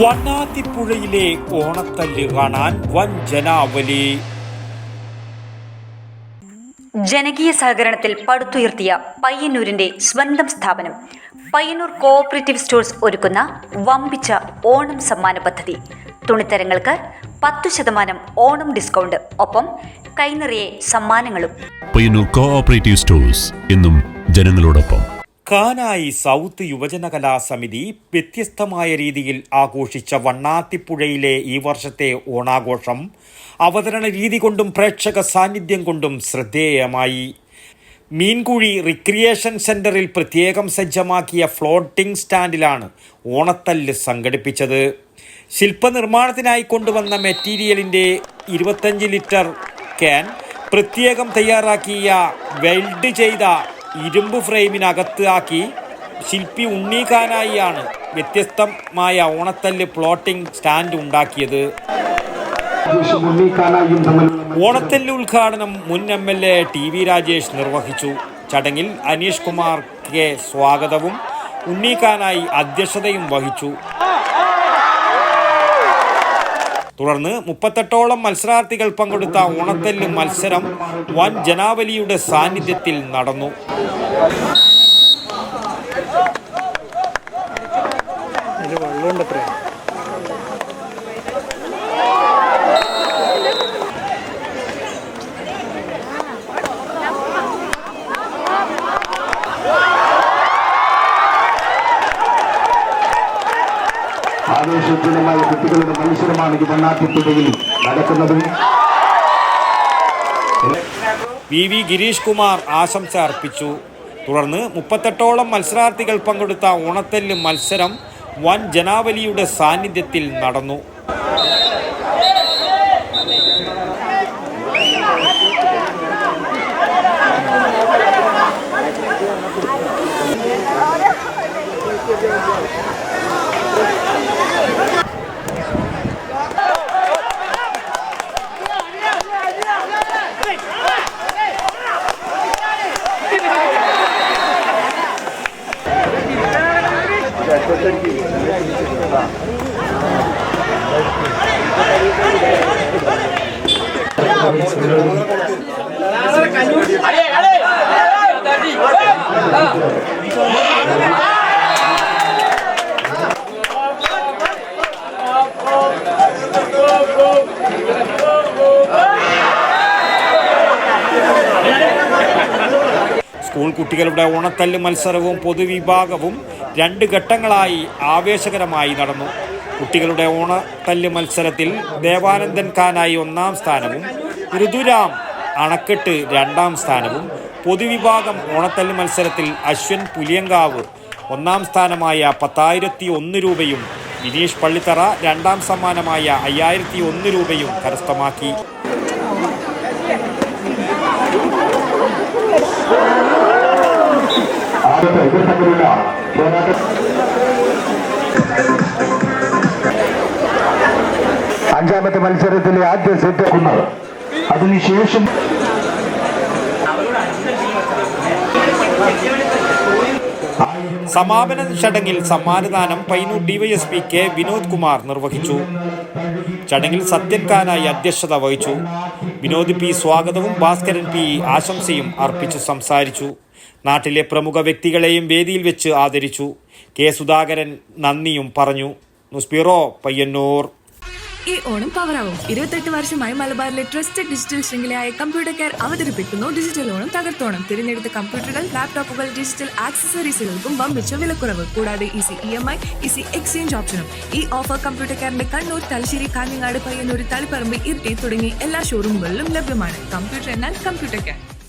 വണ്ണാത്തിപ്പുഴയിലെ ഓണത്തല്ല് കാണാൻ വൻ ജനാവലി. ജനകീയ സഹകരണത്തിൽ പടുത്തുയർത്തിയ പയ്യന്നൂരിന്റെ സ്വന്തം സ്ഥാപനം. പയ്യന്നൂർ കോഓപ്പറേറ്റീവ് സ്റ്റോഴ്സ് ഒരുക്കുന്ന വമ്പിച്ച ഓണം സമ്മാന പദ്ധതി. തുണിത്തരങ്ങൾക്ക് പത്തു ശതമാനം ഓണം ഡിസ്കൗണ്ട് ഒപ്പം കൈനിറയെ സമ്മാനങ്ങളും. പയ്യന്നൂർ കോഓപ്പറേറ്റീവ് സ്റ്റോഴ്സ് എന്നും ജനങ്ങളോടൊപ്പം. കാനായി സൗത്ത് യുവജന കലാസമിതി വ്യത്യസ്തമായ രീതിയിൽ ആഘോഷിച്ച വണ്ണാത്തിപ്പുഴയിലെ ഈ വർഷത്തെ ഓണാഘോഷം അവതരണ രീതി കൊണ്ടും പ്രേക്ഷക സാന്നിധ്യം കൊണ്ടും ശ്രദ്ധേയമായി. മീൻകുഴി റിക്രിയേഷൻ സെന്ററിൽ പ്രത്യേകം സജ്ജമാക്കിയ ഫ്ലോട്ടിംഗ് സ്റ്റാൻഡിലാണ് ഓണത്തല്ല് സംഘടിപ്പിച്ചത്. ശില്പനിർമ്മാണത്തിനായി കൊണ്ടുവന്ന മെറ്റീരിയലിന്റെ ഇരുപത്തഞ്ച് ലിറ്റർ ക്യാൻ പ്രത്യേകം തയ്യാറാക്കിയ വെൽഡ് ചെയ്ത ഇരുമ്പ് ഫ്രെയിമിനകത്ത് ആക്കി ശില്പി ഉണ്ണീക്കാനായിയാണ് വ്യത്യസ്തമായ ഓണത്തല്ല് പ്ലോട്ടിംഗ് സ്റ്റാൻഡ് ഉണ്ടാക്കിയത്. ഓണത്തല്ല് ഉദ്ഘാടനം മുൻ M L A T V Rajesh നിർവഹിച്ചു. ചടങ്ങിൽ അനീഷ് കുമാർ കെ സ്വാഗതവും ഉണ്ണീക്കാനായി അധ്യക്ഷതയും വഹിച്ചു. തുടർന്ന് മുപ്പത്തെട്ടോളം മത്സരാർത്ഥികൾ പങ്കെടുത്ത ഓണത്തെല്ല് മത്സരം വൻ ജനാവലിയുടെ സാന്നിധ്യത്തിൽ നടന്നു. ആവേശജനമായ കുട്ടികളുടെ മത്സരമാണ് ഈ വണ്ണാത്തിപ്പുഴയിൽ നടക്കുന്നത്. വി വി ഗിരീഷ് കുമാർ ആശംസ അർപ്പിച്ചു. തുടർന്ന് മുപ്പത്തെട്ടോളം മത്സരാർത്ഥികൾ പങ്കെടുത്ത ഓണത്തെല്ല് മത്സരം വൻ ജനാവലിയുടെ സാന്നിധ്യത്തിൽ നടന്നു. സ്കൂൾ കുട്ടികളുടെ ഓണത്തല്ല് മത്സരവും പൊതുവിഭാഗവും രണ്ട് ഘട്ടങ്ങളായി ആവേശകരമായി നടന്നു. കുട്ടികളുടെ ഓണത്തല്ല് മത്സരത്തിൽ ദേവാനന്ദൻ ഖാനായി ഒന്നാം സ്ഥാനവും ഋതുരാം അണക്കെട്ട് രണ്ടാം സ്ഥാനവും. പൊതുവിഭാഗം ഓണത്തല്ല് മത്സരത്തിൽ അശ്വൻ പുലിയങ്കാവ് ഒന്നാം സ്ഥാനമായ പത്തായിരത്തി ഒന്ന് രൂപയും വിനീഷ് പള്ളിത്തറ രണ്ടാം സമ്മാനമായ അയ്യായിരത്തി ഒന്ന് രൂപയും കരസ്ഥമാക്കി. അഞ്ചാമത്തെ മത്സരത്തിലെ ആദ്യ സെറ്റ് കുന്നത് അതിനുശേഷം സമാപന ചടങ്ങിൽ സമ്മാനദാനം പൈനൂർ ഡിവൈഎസ്പി കെ വിനോദ് കുമാർ നിർവഹിച്ചു. ചടങ്ങിൽ സത്യക്കാനായി അധ്യക്ഷത വഹിച്ചു. വിനോദ് പി സ്വാഗതവും ഭാസ്കരൻ പി ആശംസയും അർപ്പിച്ചു സംസാരിച്ചു. നാട്ടിലെ പ്രമുഖ വ്യക്തികളെയും വേദിയിൽ വെച്ച് ആദരിച്ചു. കെ സുധാകരൻ നന്ദിയും പറഞ്ഞു. ന്യൂസ് പയ്യന്നൂർ. ഈ ഓണം പവറാവും. ഇരുപത്തെട്ട് വർഷമായി മലബാറിലെ ട്രസ്റ്റഡ് ഡിജിറ്റൽ ശൃംഖലയായ കമ്പ്യൂട്ടർ കെയർ അവതരിപ്പിക്കുന്നു. ഡിജിറ്റൽ ഓണം തകർത്തോണം. തിരഞ്ഞെടുത്ത കമ്പ്യൂട്ടറുകൾ ലാപ്ടോപ്പുകൾ ഡിജിറ്റൽ ആക്സസറീസുകൾക്കും വമ്പിച്ച വിലക്കുറവ്. കൂടാതെ easy E M I easy exchange ഓപ്ഷനും. ഈ ഓഫർ കമ്പ്യൂട്ടർ കെയറിന്റെ കണ്ണൂർ തലശ്ശേരി കാഞ്ഞങ്ങാട് പയ്യന്നൂർ തളിപ്പറമ്പ് ഇരിട്ടി തുടങ്ങി എല്ലാ ഷോറൂമുകളിലും ലഭ്യമാണ്. കമ്പ്യൂട്ടർ എന്നാൽ കമ്പ്യൂട്ടർ കെയർ